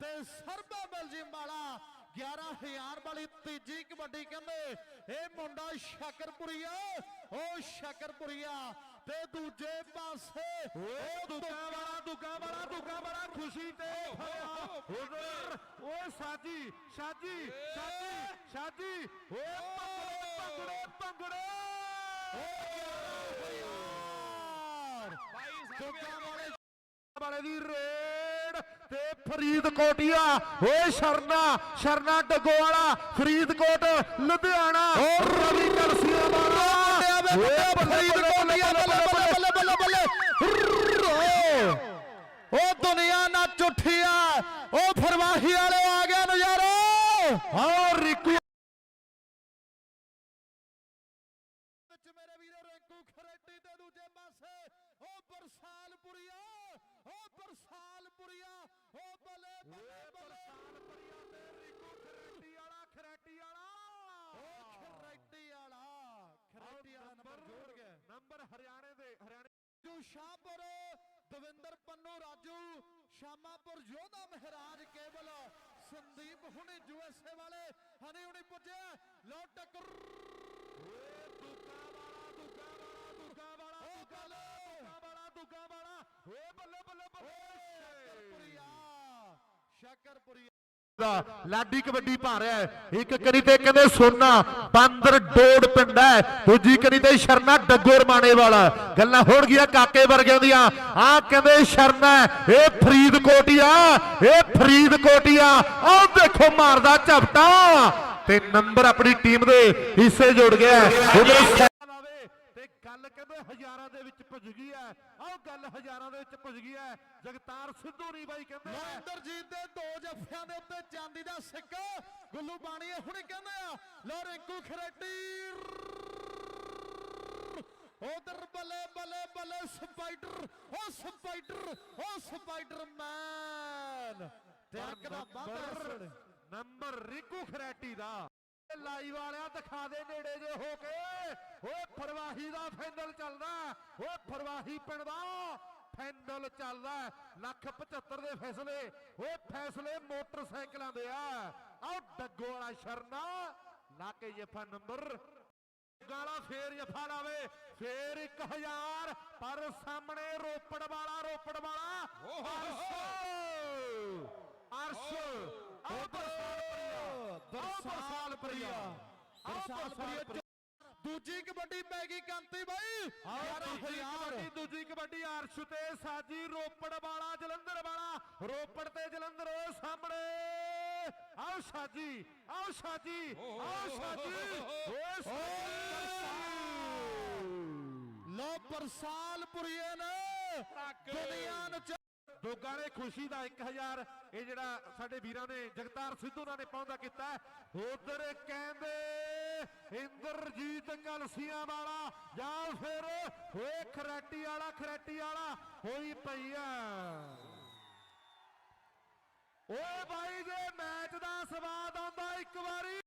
ਤੇ ਸਰਬਾ ਬਲਜੀਮ ਵਾਲਾ 11000 ਵਾਲੀ ਤੀਜੀ ਕਬੱਡੀ ਕਹਿੰਦੇ ਇਹ ਮੁੰਡਾ ਸ਼ਕਰਪੁਰੀਆ ਉਹ ਸ਼ਕਰਪੁਰੀਆ ਤੇ ਦੂਜੇ ਪਾਸੇ ਓ ਦੁੱਗਾ ਵਾਲਾ ਦੁੱਗਾ ਵਾਲਾ ਦੁੱਗਾ ਵਾਲਾ ਖੁਸ਼ੀ ਤੇ ਫੜਿਆ ਉਧਰ ਓ ਸਾਜੀ ਸਾਜੀ ਸਾਜੀ ਸਾਜੀ ਓ ਭੰਗੜੇ ਭੰਗੜੇ ਯਾਰ ਦੁੱਗਾ ਵਾਲੇ ਵਾਲੇ ਦੀ ਰੇਡ ਤੇ ਫਰੀਦਕੋਟੀਆ ਓਏ ਸ਼ਰਨਾ ਸ਼ਰਨਾ ਡੱਗੋ ਵਾਲਾ ਫਰੀਦਕੋਟ ਲੁਧਿਆਣਾ ਓ ਰਵੀ ਕਲਸੀਆ ਵਾਲਾ ਓਏ ਫਰੀਦਕੋਟੀਆ ਬੱਲੇ ਬੱਲੇ ਬੱਲੇ ਬੱਲੇ ਬੱਲੇ। ਉਹ ਦੁਨੀਆ ਨਾ ਝੁੱਠੀਆ ਉਹ ਫਰਵਾਹੀ ਵਾਲੇ ਆ ਗਿਆ ਨਜ਼ਾਰਾ। ਹਾਂ ਵੀਰੋ ਰਿੰਕੂ ਖਰੇਟੀ ਤੇ ਦੂਜੇ ਪਾਸੇ। ਉਹ ਬਰਸਾਲਪੁਰੀਆ ਉਹ ਬਰਸਾਲਪੁਰੀਆ ਉਹ ਬੱਲੇ ਬੱਲੇ ਬਰਸਾਲਪੁਰੀਆ ਤੇ ਰਿਕੂ ਖਰੇਟੀ ਵਾਲਾ ਖਰੇਟੀ ਵਾਲਾ। ਉਹ ਖਰੇਟੀ ਵਾਲਾ ਖਰੇਟੀ ਵਾਲਾ ਨੰਬਰ ਜੋੜ ਗਿਆ ਨੰਬਰ ਹਰਿਆਣੇ ਦੇ ਹਰਿਆਣੇ ਰਾਜੂ ਸ਼ਾਹਪੁਰ ਦਵਿੰਦਰ ਪੰਨੂ ਰਾਜੂ ਸ਼ਾਮਾਪੁਰ ਯੋਧਾ ਮਹਾਰਾਜ ਕੇਵਲ ਸੰਦੀਪ ਹੁਣੇ ਯੂਐਸਏ ਵਾਲੇ। ਹਣੀ ਹੁਣੀ ਪੁੱਜੇ ਲੋ ਟੱਕਰ। ਲਾਡੀ ਕਬੱਡੀ ਪਾ ਰਿਹਾ ਹੈ। ਇੱਕ ਕਰੀ ਤੇ ਕਹਿੰਦੇ ਸੋਨਾ ਬਾਂਦਰ ਡੋੜ ਪਿੰਡ ਹੈ। ਦੂਜੀ ਕਰੀ ਤੇ ਸ਼ਰਨਾ ਡੱਗੋ ਰਮਾਣੇ ਵਾਲਾ। ਗੱਲਾਂ ਹੋਣ ਗਿਆ ਕਾਕੇ ਵਰਗਿਆਂ ਦੀਆਂ। ਆਹ ਕਹਿੰਦੇ ਸ਼ਰਨਾ ਇਹ ਫਰੀਦਕੋਟੀਆ ਇਹ ਫਰੀਦਕੋਟੀਆ ਆਹ ਦੇਖੋ ਮਾਰਦਾ ਝਪਟਾ। ਤੇ ਨੰਬਰ ਆਪਣੀ ਟੀਮ ਦੇ ਹਿੱਸੇ ਜੁੜ ਗਿਆ ਉਧਰ ਤੇ ਗੱਲ ਕਹਿੰਦੇ ਹਜ਼ਾਰਾਂ ਦੇ ਵਿੱਚ ਪੁੱਜ ਗਈ ਹੈ। ਆਹ ਗੱਲ ਹਜ਼ਾਰਾਂ ਦੇ ਵਿੱਚ ਪੁੱਜ ਗਈ ਹੈ। ਜਗਤਾਰ ਸਿੱਧੂ ਨਹੀਂ ਬਾਈ ਕਹਿੰਦੇ ਦੇ ਦੋ ਜੱਫਿਆਂ ਦੇ ਉੱਤੇ ਚਾਂਦੀ ਦਾ ਸਿੱਕਾ। ਗੁੱਲੂ ਬਾਣੀਏ ਹੁਣੇ ਕਹਿੰਦੇ ਆ ਲੋ ਰਿੰਕੂ ਖਰੇਟੀ। ਉਧਰ ਬੱਲੇ ਬੱਲੇ ਬੱਲੇ ਸਪਾਈਡਰ ਉਹ ਸਪਾਈਡਰ ਉਹ ਸਪਾਈਡਰ ਮੈਨ। ਤੇ ਅੱਗ ਦਾ ਬਾਬਰ ਨੰਬਰ ਰਿਕੂ ਖਰੈਟੀ ਦਾ। ਲਾਈਵ ਵਾਲਿਆ ਦਿਖਾ ਦੇ ਨੇੜੇ ਜੇ ਹੋ ਕੇ। ਓਏ ਫਰਵਾਹੀ ਦਾ ਫਾਈਨਲ ਚੱਲਦਾ। ਓਏ ਫਰਵਾਹੀ ਪਿੰਡ ਦਾ। ਫਾਈਨਲ ਚੱਲਦਾ ਲੱਖ 75 ਦੇ ਫੈਸਲੇ। ਓਏ ਫੈਸਲੇ ਮੋਟਰਸਾਈਕਲਾਂ ਦੇ ਆ। ਆਓ ਡੱਗੋ ਵਾਲਾ ਸ਼ਰਨਾ। ਲਾ ਕੇ ਜਫਾ ਨੰਬਰ। ਗਾਲਾ ਫੇਰ ਜਫਾ ਲਾਵੇ। ਫੇਰ 1000 ਪਰ ਸਾਹਮਣੇ ਰੋਪੜ ਵਾਲਾ ਰੋਪੜ ਵਾਲਾ। ਅਰਸ਼। ਅਰਸ਼। ਆਓ। ਬਰਸਾਲ ਪ੍ਰਿਆ ਬਰਸਾਲ ਪ੍ਰਿਆ ਦੂਜੀ ਕਬੱਡੀ ਪੈ ਗਈ ਕਾਂਤੀ ਬਾਈ। ਦੂਜੀ 11000 ਕਬੱਡੀ ਦੂਜੀ ਕਬੱਡੀ ਅਰਸ਼ ਤੇ ਸਾਜੀ ਰੋਪੜ ਵਾਲਾ ਜਲੰਧਰ ਵਾਲਾ। ਰੋਪੜ ਤੇ ਜਲੰਧਰ ਸਾਹਮਣੇ। ਆਓ ਸਾਜੀ ਆਓ ਸਾਜੀ ਆਓ ਸਾਜੀ। ਓਏ ਸਾਜੀ। ਲੋ ਬਰਸਾਲਪੁਰੀਏ ਨੇ। ਦੁਨੀਆ ਨੂੰ ਦੋਗਾ ਨੇ ਖੁਸ਼ੀ ਦਾ 1000 ਇਹ ਜਿਹੜਾ ਸਾਡੇ ਵੀਰਾਂ ਨੇ ਜਗਤਾਰ ਸਿੱਧੂ ਨਾਲ ਨੇ ਪਾਉਂਦਾ ਕੀਤਾ ਉਧਰ ਕਹਿੰਦੇ ਇੰਦਰਜੀਤ ਕਲਸੀਆਂ ਵਾਲਾ ਜਾਂ ਫਿਰ ਓਏ ਖਰਾਟੀ ਵਾਲਾ ਖਰਾਟੀ ਵਾਲਾ ਹੋਈ ਪਈ ਆ ਓਏ ਬਾਈ, ਜੇ ਮੈਚ ਦਾ ਸਵਾਦ ਆਉਂਦਾ ਇੱਕ ਵਾਰੀ